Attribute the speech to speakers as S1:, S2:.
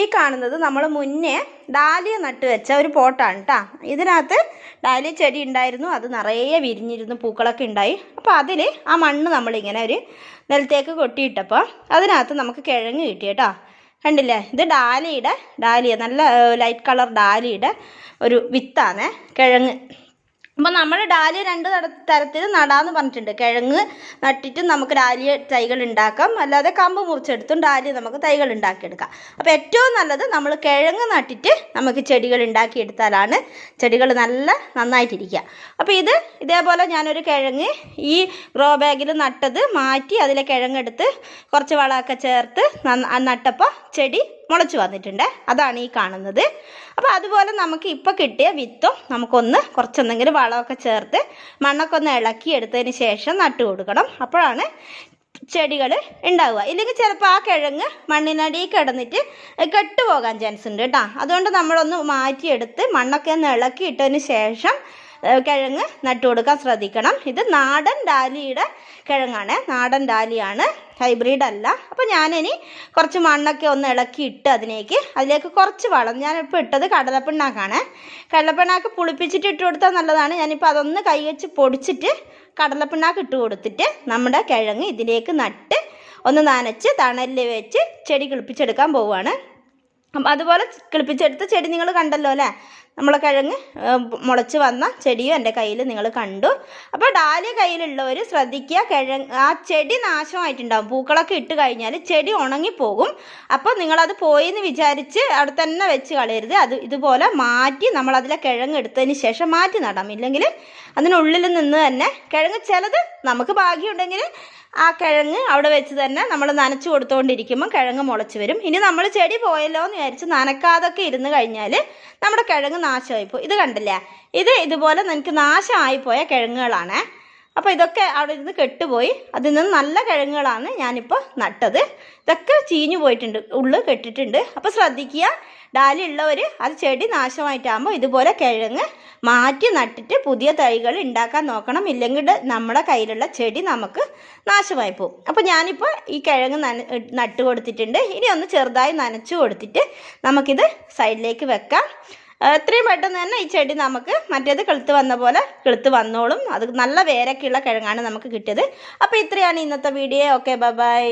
S1: ഈ കാണുന്നത് നമ്മൾ മുന്നേ ഡാലിയ നട്ട് വെച്ച ഒരു പോട്ടാണ് കേട്ടോ ഇതിനകത്ത് ഡാലിയ ചെടി ഉണ്ടായിരുന്നു അത് നിറയെ വിരിഞ്ഞിരുന്നു പൂക്കളൊക്കെ ഉണ്ടായി. അപ്പോൾ അതിൽ ആ മണ്ണ് നമ്മളിങ്ങനെ ഒരു നിലത്തേക്ക് കൊട്ടിയിട്ടപ്പോൾ അതിനകത്ത് നമുക്ക് കിഴങ്ങ് കിട്ടി കേട്ടോ. കണ്ടില്ലേ? ഇത് ഡാലിയുടെ ഡാലിയ നല്ല ലൈറ്റ് കളർ ഡാലിയുടെ ഒരു വിത്താണ് കിഴങ്ങ്. അപ്പോൾ നമ്മൾ ഡാലിയ രണ്ട് തര- തരത്തിൽ നടാന്ന് പറഞ്ഞിട്ടുണ്ട്. കിഴങ്ങ് നട്ടിട്ട് നമുക്ക് ഡാലിയ തൈകൾ ഉണ്ടാക്കാം. അല്ലാതെ കമ്പ് മുറിച്ചെടുത്തും ഡാലിയ നമുക്ക് തൈകൾ ഉണ്ടാക്കിയെടുക്കാം. അപ്പോൾ ഏറ്റവും നല്ലത് നമ്മൾ കിഴങ്ങ് നട്ടിട്ട് നമുക്ക് ചെടികൾ ഉണ്ടാക്കിയെടുത്താലാണ് ചെടികൾ നല്ല നന്നായിട്ടിരിക്കുക. അപ്പോൾ ഇത് ഇതേപോലെ ഞാനൊരു കിഴങ്ങ് ഈ ഗ്രോ ബാഗിൽ നട്ടത് മാറ്റി അതിലെ കിഴങ്ങെടുത്ത് കുറച്ച് വളമൊക്കെ ചേർത്ത് നട്ടപ്പോൾ ചെടി മുളച്ച് വന്നിട്ടുണ്ട്. അതാണ് ഈ കാണുന്നത്. അപ്പോൾ അതുപോലെ നമുക്ക് ഇപ്പോൾ കിട്ടിയ വിത്തും നമുക്കൊന്ന് കുറച്ചെന്തെങ്കിലും വളമൊക്കെ ചേർത്ത് മണ്ണൊക്കെ ഒന്ന് ഇളക്കി എടുത്തതിന് ശേഷം നട്ടു കൊടുക്കണം. അപ്പോഴാണ് ചെടികൾ ഉണ്ടാവുക. ഇല്ലെങ്കിൽ ചിലപ്പോൾ ആ കിഴങ്ങ് മണ്ണിനടിയിൽ കിടന്നിട്ട് കെട്ടുപോകാൻ ചാൻസ് ഉണ്ട് കേട്ടോ. അതുകൊണ്ട് നമ്മളൊന്ന് മാറ്റിയെടുത്ത് മണ്ണൊക്കെ ഒന്ന് ഇളക്കി ഇട്ടതിന് ശേഷം കിഴങ്ങ് നട്ടു കൊടുക്കാൻ ശ്രദ്ധിക്കണം. ഇത് നാടൻ ഡാലിയുടെ കിഴങ്ങാണ്. നാടൻ ഡാലിയാണ്. ഹൈബ്രിഡ് അല്ല. അപ്പോൾ ഞാനിനി കുറച്ച് മണ്ണൊക്കെ ഒന്ന് ഇളക്കി ഇട്ട് അതിലേക്ക് അതിലേക്ക് കുറച്ച് വളം. ഞാനിപ്പോൾ ഇട്ടത് കടലപ്പിണ്ണാക്കാണ്. കടലപ്പിണ്ണാക്ക് പുളിപ്പിച്ചിട്ട് ഇട്ട് കൊടുത്താൽ നല്ലതാണ്. ഞാനിപ്പോൾ അതൊന്ന് കൈ വെച്ച് പൊടിച്ചിട്ട് കടലപ്പിണ്ണാക്ക് ഇട്ട് കൊടുത്തിട്ട് നമ്മുടെ കിഴങ്ങ് ഇതിലേക്ക് നട്ട് ഒന്ന് നനച്ച് തണലിൽ വെച്ച് ചെടി കിളിപ്പിച്ചെടുക്കാൻ പോവുകയാണ് അപ്പം അതുപോലെ കിളിപ്പിച്ചെടുത്ത ചെടി നിങ്ങൾ കണ്ടല്ലോ അല്ലേ? നമ്മളെ കിഴങ്ങ് മുളച്ച് വന്ന ചെടിയും എന്റെ കയ്യിൽ നിങ്ങൾ കണ്ടു. അപ്പോൾ ഡാലിയ കയ്യിലുള്ളവർ ശ്രദ്ധിക്കുക കിഴങ്ങ് ആ ചെടി നാശമായിട്ടുണ്ടാവും. പൂക്കളൊക്കെ ഇട്ട് കഴിഞ്ഞാൽ ചെടി ഉണങ്ങിപ്പോകും. അപ്പോൾ നിങ്ങളത് പോയി എന്ന് വിചാരിച്ച് അവിടെ തന്നെ വെച്ച് കളയരുത്. അത് ഇതുപോലെ മാറ്റി നമ്മളതിലെ കിഴങ്ങ് എടുത്തതിന് ശേഷം മാറ്റി നടാം. ഇല്ലെങ്കിൽ അതിനുള്ളിൽ നിന്ന് തന്നെ കിഴങ്ങ് ചിലത് നമുക്ക് ഭാഗ്യമുണ്ടെങ്കിൽ ആ കിഴങ്ങ് അവിടെ വെച്ച് തന്നെ നമ്മൾ നനച്ച് കൊടുത്തുകൊണ്ടിരിക്കുമ്പോൾ കിഴങ്ങ് മുളച്ച് വരും. ഇനി നമ്മൾ ചെടി പോയല്ലോ എന്ന് വിചാരിച്ച് നനക്കാതൊക്കെ ഇരുന്ന് കഴിഞ്ഞാൽ നമ്മുടെ കിഴങ്ങ് നാശമായിപ്പോയി ഇത് കണ്ടില്ലേ? ഇത് ഇതുപോലെ നിനക്ക് നാശമായിപ്പോയ കിഴങ്ങുകളാണ്. അപ്പോൾ ഇതൊക്കെ അവിടെ ഇരുന്ന് കെട്ടുപോയി. അതിൽ നിന്ന് നല്ല കിഴങ്ങുകളാണ് ഞാനിപ്പോൾ നട്ടത്. ഇതൊക്കെ ചീഞ്ഞു പോയിട്ടുണ്ട് ഉള്ളു കെട്ടിട്ടുണ്ട്. അപ്പോൾ ശ്രദ്ധിക്കുക ഡാലി ഉള്ളവർ അത് ചെടി നാശമായിട്ടാകുമ്പോൾ ഇതുപോലെ കിഴങ്ങ് മാറ്റി നട്ടിട്ട് പുതിയ തൈകൾ ഉണ്ടാക്കാൻ നോക്കണം. ഇല്ലെങ്കിൽ നമ്മുടെ കയ്യിലുള്ള ചെടി നമുക്ക് നാശമായി പോകും. അപ്പോൾ ഞാനിപ്പോൾ ഈ കിഴങ്ങ് നന നട്ട് കൊടുത്തിട്ടുണ്ട് ഇനി ഒന്ന് ചെറുതായി നനച്ചു കൊടുത്തിട്ട് നമുക്കിത് സൈഡിലേക്ക് വെക്കാം. എത്രയും പെട്ടെന്ന് തന്നെ ഈ ചെടി നമുക്ക് മറ്റേത് കെളുത്ത് വന്ന പോലെ കെളുത്ത് വന്നോളും. അത് നല്ല വേരൊക്കെയുള്ള കിഴങ്ങാണ് നമുക്ക് കിട്ടിയത്. അപ്പോൾ ഇത്രയാണ് ഇന്നത്തെ വീഡിയോ ഓക്കെ ബൈ